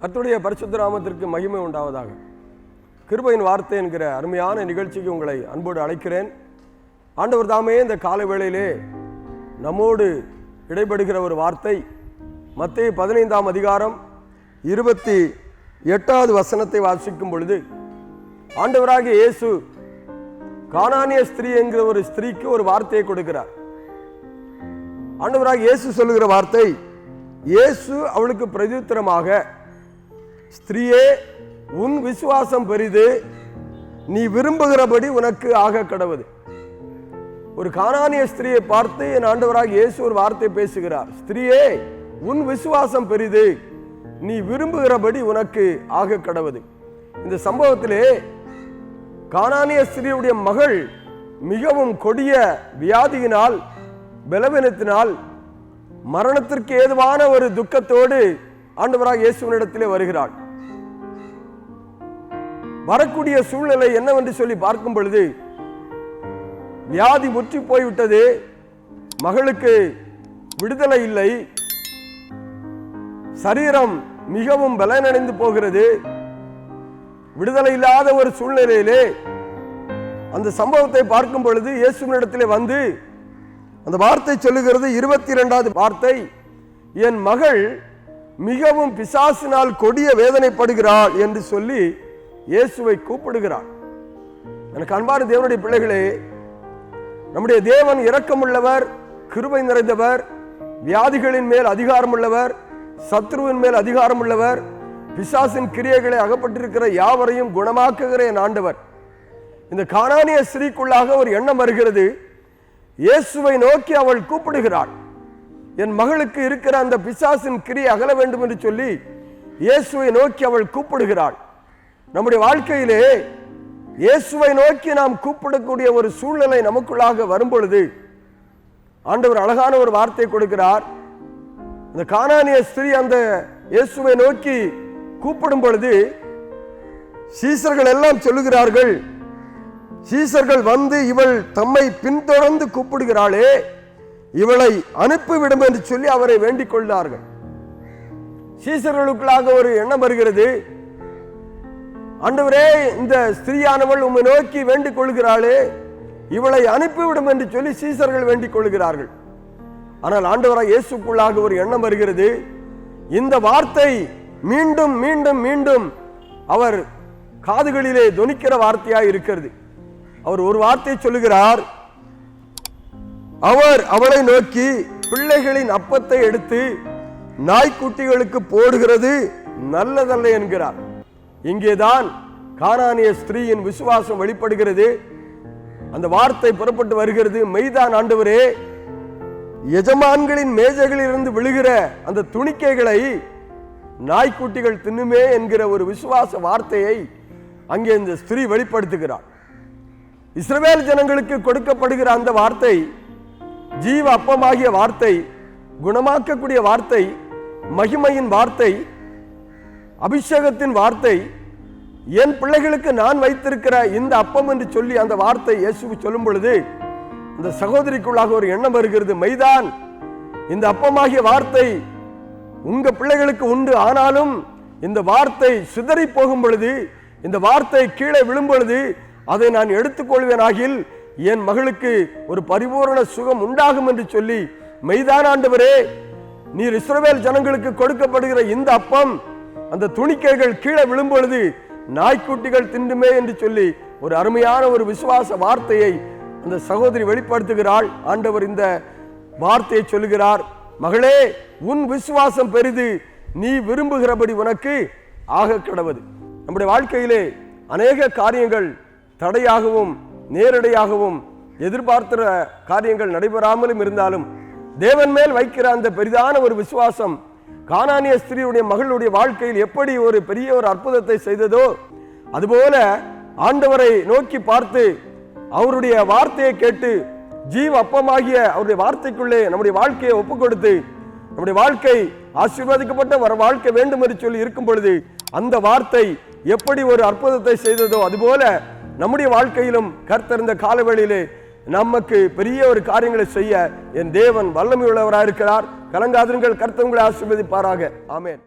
கர்த்துடைய பரிசுத்த நாமத்திற்கு மகிமை உண்டாவதாக. கிருபையின் வார்த்தை என்கிற அருமையான நிகழ்ச்சிக்கு உங்களை அன்போடு அழைக்கிறேன். ஆண்டவர் தாமே இந்த கால வேளையிலே நம்மோடு இடைபடுகிற ஒரு வார்த்தை மத்திய பதினைந்தாம் அதிகாரம் இருபத்தி எட்டாவது வசனத்தை வாசிக்கும் பொழுது ஆண்டவராக இயேசு கானானிய ஸ்திரீ என்கிற ஒரு ஸ்திரீக்கு ஒரு வார்த்தையை கொடுக்கிறார். ஆண்டவராக இயேசு சொல்லுகிற வார்த்தை இயேசு அவளுக்கு பிரதித்திரமாக ஸ்திரீயே உன் விசுவாசம் பெரிது. நீ விரும்புகிறபடி உனக்கு ஆக கடவுது ஒரு காணானிய ஸ்திரியை பார்த்து என் ஆண்டவராக இயேசு ஒரு வார்த்தை பேசுகிறார். ஸ்திரியே உன் விசுவாசம் பெரிது. நீ விரும்புகிறபடி உனக்கு ஆக கடவுது இந்த சம்பவத்திலே காணானிய ஸ்திரீயுடைய மகள் மிகவும் கொடிய வியாதியினால் பலவீனத்தினால் மரணத்திற்கு ஏதுவான ஒரு துக்கத்தோடு ஆண்டவராக இயேசுவனிடத்திலே வருகிறாள். வரக்கூடிய சூழ்நிலை என்னவென்று சொல்லி பார்க்கும் பொழுது வியாதி முற்றி போய்விட்டது மகளுக்கு விடுதலை இல்லை சரீரம் மிகவும் பலனடைந்து போகிறது விடுதலை இல்லாத ஒரு சூழ்நிலையிலே அந்த சம்பவத்தை பார்க்கும் பொழுது இயேசுவினிடத்திலே வந்து அந்த வார்த்தை சொல்லுகிறது இருபத்தி இரண்டாவது வார்த்தை என் மகள் மிகவும் பிசாசினால் கொடிய வேதனைப்படுகிறாள் என்று சொல்லி இயேசுவை கூப்பிடுகிறாள் எனக்கு அன்பான தேவனுடைய பிள்ளைகளே நம்முடைய தேவன் இரக்கமுள்ளவர் கிருபை நிறைந்தவர் வியாதிகளின் மேல் அதிகாரம் உள்ளவர் சத்ருவின் மேல் அதிகாரம் உள்ளவர் பிசாசின் கிரியைகளை அகப்பட்டிருக்கிற யாவரையும் குணமாக்குகிற என் ஆண்டவர். இந்த காணானிய ஸ்ரீக்குள்ளாக ஒரு எண்ணம் வருகிறது. இயேசுவை நோக்கி அவள் கூப்பிடுகிறாள். என் மகளுக்கு இருக்கிற அந்த பிசாசின் கிரியை அகல வேண்டும் என்று சொல்லி இயேசுவை நோக்கி அவள் கூப்பிடுகிறாள். நம்முடைய வாழ்க்கையிலே இயேசுவை நோக்கி நாம் கூப்பிடக்கூடிய ஒரு சூழ்நிலை நமக்குள்ளாக வரும் பொழுது ஆண்டவர் அழகான ஒரு வார்த்தை கொடுக்கிறார். அந்த காணானிய ஸ்திரீ அந்த இயேசுவை நோக்கி கூப்பிடும் பொழுது சீசர்கள் எல்லாம் சொல்லுகிறார்கள் சீசர்கள் வந்து இவள் தம்மை பின்தொடர்ந்து கூப்பிடுகிறாளே இவளை அனுப்பிவிடும் என்று சொல்லி அவரை வேண்டிக் கொள்ளார்கள். சீசர்களுக்குள்ளாக ஒரு எண்ணம் வருகிறது. அண்டவரே இந்த ஸ்திரீயானவள் உம்மை நோக்கி வேண்டிக் கொள்கிறாளே இவளை அனுப்பிவிடும் என்று சொல்லி சீசர்கள் வேண்டிக் கொள்கிறார்கள் ஆனால் ஆண்டவராக இயேசுக்குள்ளாக ஒரு எண்ணம் வருகிறது. இந்த வார்த்தை மீண்டும் மீண்டும் மீண்டும் அவர் காதுகளிலே துணிக்கிற வார்த்தையாக இருக்கிறது. அவர் ஒரு வார்த்தை சொல்லுகிறார் அவர் அவளை நோக்கி பிள்ளைகளின் அப்பத்தை எடுத்து நாய்க்குட்டிகளுக்கு போடுகிறது நல்லதல்ல என்கிறார். இங்கேதான் கானானிய ஸ்திரீயின் விசுவாசம் வெளிப்படுகிறது. அந்த வார்த்தை புறப்பட்டு வருகிறது. மெய்தான் ஆண்டவரே எஜமான்களின் மேஜைகளிலிருந்து விழுகிற அந்த துணிக்கைகளை நாய்க்குட்டிகள் தின்னுமே என்கிற ஒரு விசுவாச வார்த்தையை அங்கே இந்த ஸ்திரீ வெளிப்படுத்துகிறார் இஸ்ரவேல் ஜனங்களுக்கு கொடுக்கப்படுகிற அந்த வார்த்தை ஜீவ அப்பமாகிய வார்த்தை குணமாக்கக்கூடிய வார்த்தை மகிமையின் வார்த்தை அபிஷேகத்தின் வார்த்தை என் பிள்ளைகளுக்கு நான் வைத்திருக்கிற இந்த அப்பம் என்று சொல்லி அந்த வார்த்தை இயேசு சொல்லும் பொழுது இந்த சகோதரிக்குள்ளாக ஒரு எண்ணம் வருகிறது. மைதான் இந்த அப்பமாகிய வார்த்தை உங்க பிள்ளைகளுக்கு உண்டு. ஆனாலும் இந்த வார்த்தை சிதறி போகும் பொழுது இந்த வார்த்தை கீழே விழும் பொழுது அதை நான் எடுத்துக்கொள்வேனாகில் என் மகளுக்கு ஒரு பரிபூரண சுகம் உண்டாகும் என்று சொல்லி மெய்தான ஆண்டவரே நீர் இஸ்ரவேல் ஜனங்களுக்கு கொடுக்கப்படுகிற இந்த அப்பம் அந்த துணிக்கைகள் கீழே விழும்பொழுது நாய்க்குட்டிகள் திண்டுமே என்று சொல்லி ஒரு அருமையான ஒரு விசுவாச வார்த்தையை அந்த சகோதரி வெளிப்படுத்துகிறாள். ஆண்டவர் இந்த வார்த்தையை சொல்லுகிறார் மகளே உன் விசுவாசம் பெரிது நீ விரும்புகிறபடி உனக்கு ஆக கிடவது. நம்முடைய வாழ்க்கையிலே அநேக காரியங்கள் தடையாகவும் நேரடியாகவும் எதிர்பார்க்கிற காரியங்கள் நடைபெறாமலும் இருந்தாலும் தேவன் மேல் வைக்கிற அந்த பெரிதான ஒரு விசுவாசம் கானானிய ஸ்திரீயுடைய மகளுடைய வாழ்க்கையில் எப்படி ஒரு பெரிய ஒரு அற்புதத்தை செய்ததோ அதுபோல ஆண்டவரை நோக்கி பார்த்து அவருடைய வார்த்தையை கேட்டு ஜீவ அப்பமாகிய அவருடைய வார்த்தைக்குள்ளே நம்முடைய வாழ்க்கையை ஒப்பு கொடுத்து நம்முடைய வாழ்க்கை ஆசீர்வாதிக்கப்பட்ட வர வாழ்க்கை வேண்டும் என்று சொல்லி இருக்கும் பொழுது அந்த வார்த்தை எப்படி ஒரு அற்புதத்தை செய்ததோ அதுபோல நம்முடைய வாழ்க்கையிலும் கர்த்தர் இந்த காலவெளியிலே நமக்கு பெரிய ஒரு காரியங்களை செய்ய என் தேவன் வல்லமை உள்ளவராக இருக்கிறார் கலங்காதிருங்கள் கருத்தவங்களை ஆசீர்வதிப்பாராக. ஆமேன்.